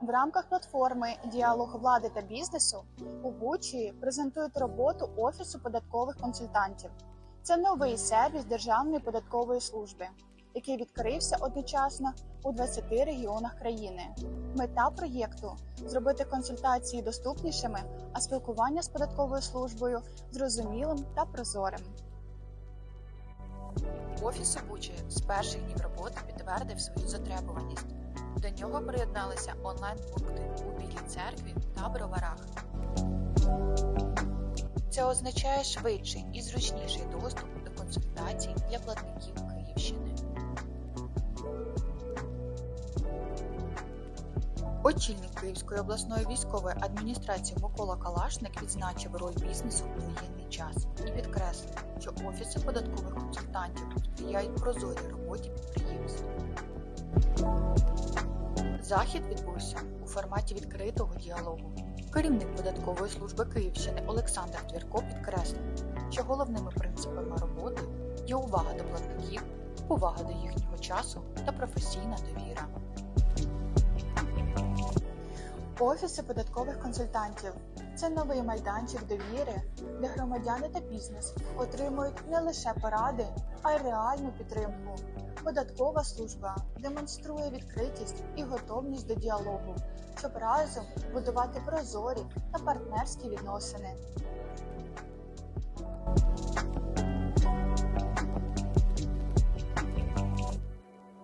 В рамках платформи Діалог влади та бізнесу у Бучі презентують роботу Офісу податкових консультантів. Це новий сервіс Державної податкової служби, який відкрився одночасно у 20 регіонах країни. Мета проєкту зробити консультації доступнішими, а спілкування з податковою службою зрозумілим та прозорим. Офіс у Бучі з перших днів роботи підтвердив свою затребуваність. До нього приєдналися онлайн-пункти у Білій церкві та Броварах. Це означає швидший і зручніший доступ до консультацій для платників Київщини. Очільник Київської обласної військової адміністрації Микола Калашник відзначив роль бізнесу у воєнний час і підкреслив, що офіси податкових консультантів сприяють прозорій роботі підприємств. Захід відбувся у форматі відкритого діалогу. Керівник податкової служби Київщини Олександр Твірко підкреслив, що головними принципами роботи є увага до платників, повага до їхнього часу та професійна довіра. Офіси податкових консультантів це новий майданчик довіри, де громадяни та бізнес отримують не лише поради, а й реальну підтримку. Податкова служба демонструє відкритість і готовність до діалогу, щоб разом будувати прозорі та партнерські відносини.